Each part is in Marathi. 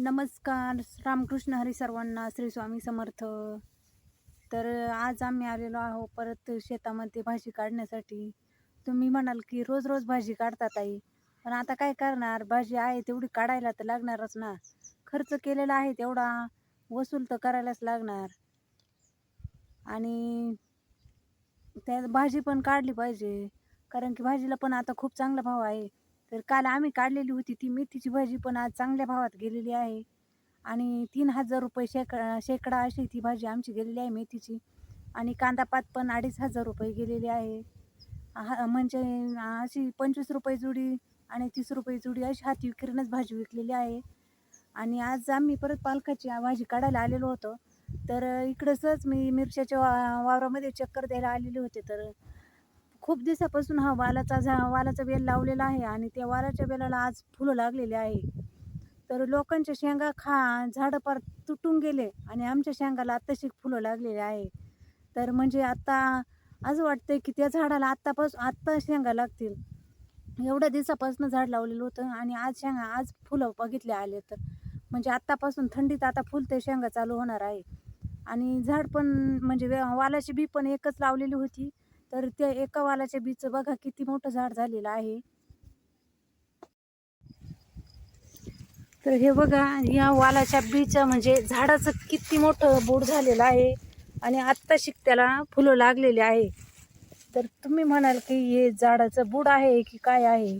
नमस्कार रामकृष्ण हरी सर्वांना श्री स्वामी समर्थ. तर आज आम्ही आलेलो आहो परत शेतामध्ये भाजी काढण्यासाठी. तुम्ही म्हणाल की रोज रोज भाजी काढतात आई पण आता काय करणार? भाजी आहे तेवढी काढायला तर लागणारच ना. खर्च केलेला आहे तेवढा. वसूल तर करायलाच लागणार. आणि त्या भाजी पण काढली पाहिजे. कारण की भाजीला पण आता खूप चांगला भाव आहे. तर काल आम्ही काढलेली होती. ती मेथीची भाजी पण आज चांगल्या भावात गेलेली आहे. आणि तीन हजार रुपये शेक शेकडा अशी ती भाजी आमची गेलेली आहे मेथीची. आणि कांदापात पण अडीच हजार रुपये गेलेली आहे. हा म्हणजे अशी पंचवीस रुपये जुडी आणि तीस रुपये जुडी अशी हाती विक्रीनंच भाजी विकलेली आहे. आणि आज आम्ही परत पालकाची भाजी काढायला आलेलो होतो. तर इकडंच मी मिरच्याच्या वा वावरामध्ये चक्कर द्यायला आलेले होते. तर खूप दिवसापासून हा वालाचा झा वालाचा वेल लावलेला आहे आणि त्या वालाच्या वेलाला आज फुलं लागलेली आहे. तर लोकांच्या शेंगा खा झाडं पार तुटून गेले आणि आमच्या शेंगाला आत्ताशी फुलं लागलेली आहे. तर म्हणजे आत्ता असं वाटतंय की त्या झाडाला आत्तापासून आत्ता शेंगा लागतील. एवढ्या दिवसापासून झाड लावलेलं होतं आणि आज शेंगा आज फुलं बघितले आले तर. म्हणजे आत्तापासून थंडीत आता फुलते शेंगा चालू होणार आहे. आणि झाड पण म्हणजे वे वालाची बी पण एकच लावलेली होती. तर त्या एका वालाच्या बीचं बघा किती मोठं झाड झालेलं आहे. तर हे बघा या वालाच्या बीचं म्हणजे झाडाचं किती मोठं बोड झालेलं आहे आणि आत्ता शिक त्याला फुलं लागलेली आहे. तर तुम्ही म्हणाल की हे झाडाचं बूड आहे की काय आहे?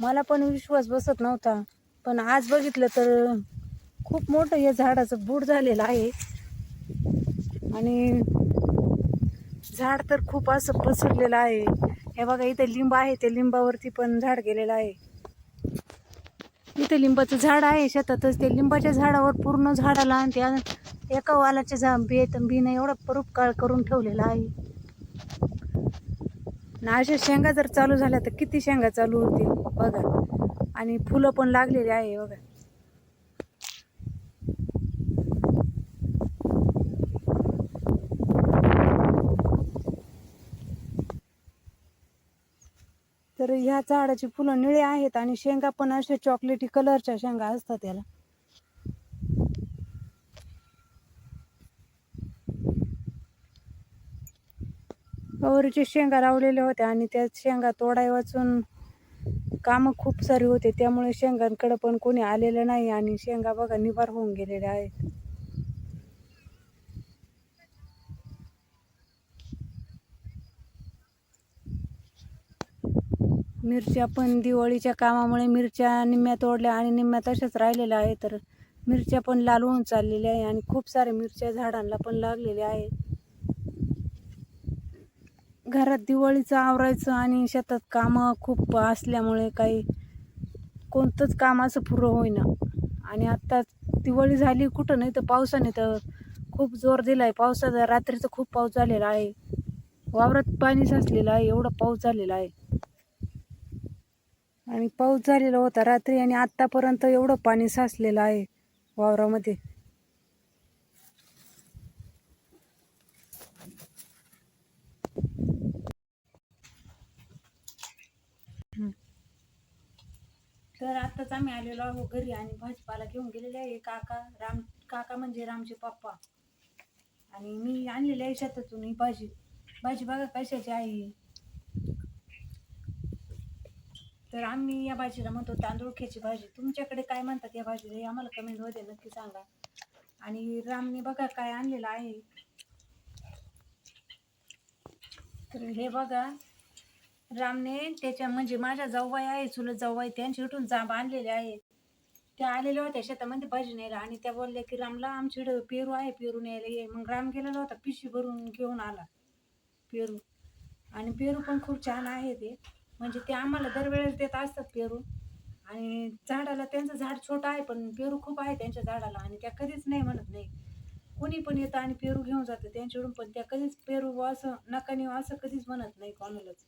मला पण विश्वास बसत नव्हता पण आज बघितलं तर खूप मोठं हे झाडाचं बूड झालेलं आहे. आणि झाड तर खूप असं पसरलेलं आहे. हे बघा इथे लिंब आहे त्या लिंबावरती पण झाड गेलेलं आहे. इथे लिंबाचं झाड आहे शेतातच. ते लिंबाच्या झाडावर पूर्ण झाडाला आणि त्या एका वालाच्या झा बी बीनं एवढा परोपकार करून ठेवलेला आहे. ना अशा शेंगा जर चालू झाल्या तर किती शेंगा चालू होतील? बघा. आणि फुलं पण लागलेली आहे बघा. तर ह्या झाडाची फुलं निळे आहेत आणि शेंगा पण अशा चॉकलेटी कलरच्या शेंगा असतात त्याला गौरीच्या शेंगा लावलेल्या होत्या आणि त्या शेंगा तोडाय वाचून कामं खूप सारी होते. त्यामुळे शेंगांकडे पण कोणी आलेलं नाही आणि शेंगा बघा निवार होऊन गेलेल्या आहेत. मिरच्या पण दिवाळीच्या कामामुळे मिरच्या निम्म्या तोडल्या आणि निम्म्या तशाच राहिलेल्या आहे तर मिरच्या पण लाल होऊन चाललेल्या आहे आणि खूप साऱ्या मिरच्या झाडांना पण लागलेल्या आहेत. घरात दिवाळीचं आवरायचं आणि शेतात कामं खूप असल्यामुळे काही कोणतंच काम असं पुरं होईना. आणि आत्ता दिवाळी झाली कुठं नाही तर पावसाने तर खूप जोर दिला आहे पावसाचा रात्रीचं खूप पाऊस झालेला आहे. वावरात पाणी साचलेलं आहे एवढा पाऊस झालेला आहे. आणि पाऊस झालेला होता रात्री आणि आत्तापर्यंत एवढं पाणी साचलेलं आहे वावरामध्ये. तर आत्ताच आम्ही आलेलो आहो घरी आणि भाजीपाला घेऊन गेलेले आहे काका राम काका म्हणजे रामचे पप्पा. आणि मी आणलेले आहे शेतातून ही भाजी. भाजी बघा कशाची आहे. तर आम्ही या भाजीला म्हणतो तांदूळख्याची भाजी. तुमच्याकडे काय म्हणतात या भाजीला? हे आम्हाला कमेंटमध्ये नक्की सांगा. आणि रामने बघा काय आणलेलं आहे. तर हे बघा रामने त्याच्या म्हणजे माझ्या जाऊबाई आहे चुलत जाऊबाई त्यांच्या इथून जांब आणलेले आहे. त्या आलेल्या होत्या शेतामध्ये भाजी न्यायला. आणि त्या बोलल्या की रामला आमच्याकडे पेरू आहे पेरू न्यायला ये. मग राम गेलेला होता पिशी भरून घेऊन आला पेरू. आणि पेरू पण खूप छान आहे ते. म्हणजे ते आम्हाला दरवेळेस देत असतात पेरू. आणि झाडाला त्यांचं झाड छोटं आहे पण पेरू खूप आहे त्यांच्या झाडाला आणि त्या कधीच नाही म्हणत नाही. कोणी पण येतं आणि पेरू घेऊन जातं त्यांच्याकडून पण त्या कधीच पेरू असं नका असं कधीच म्हणत नाही कोणालाच.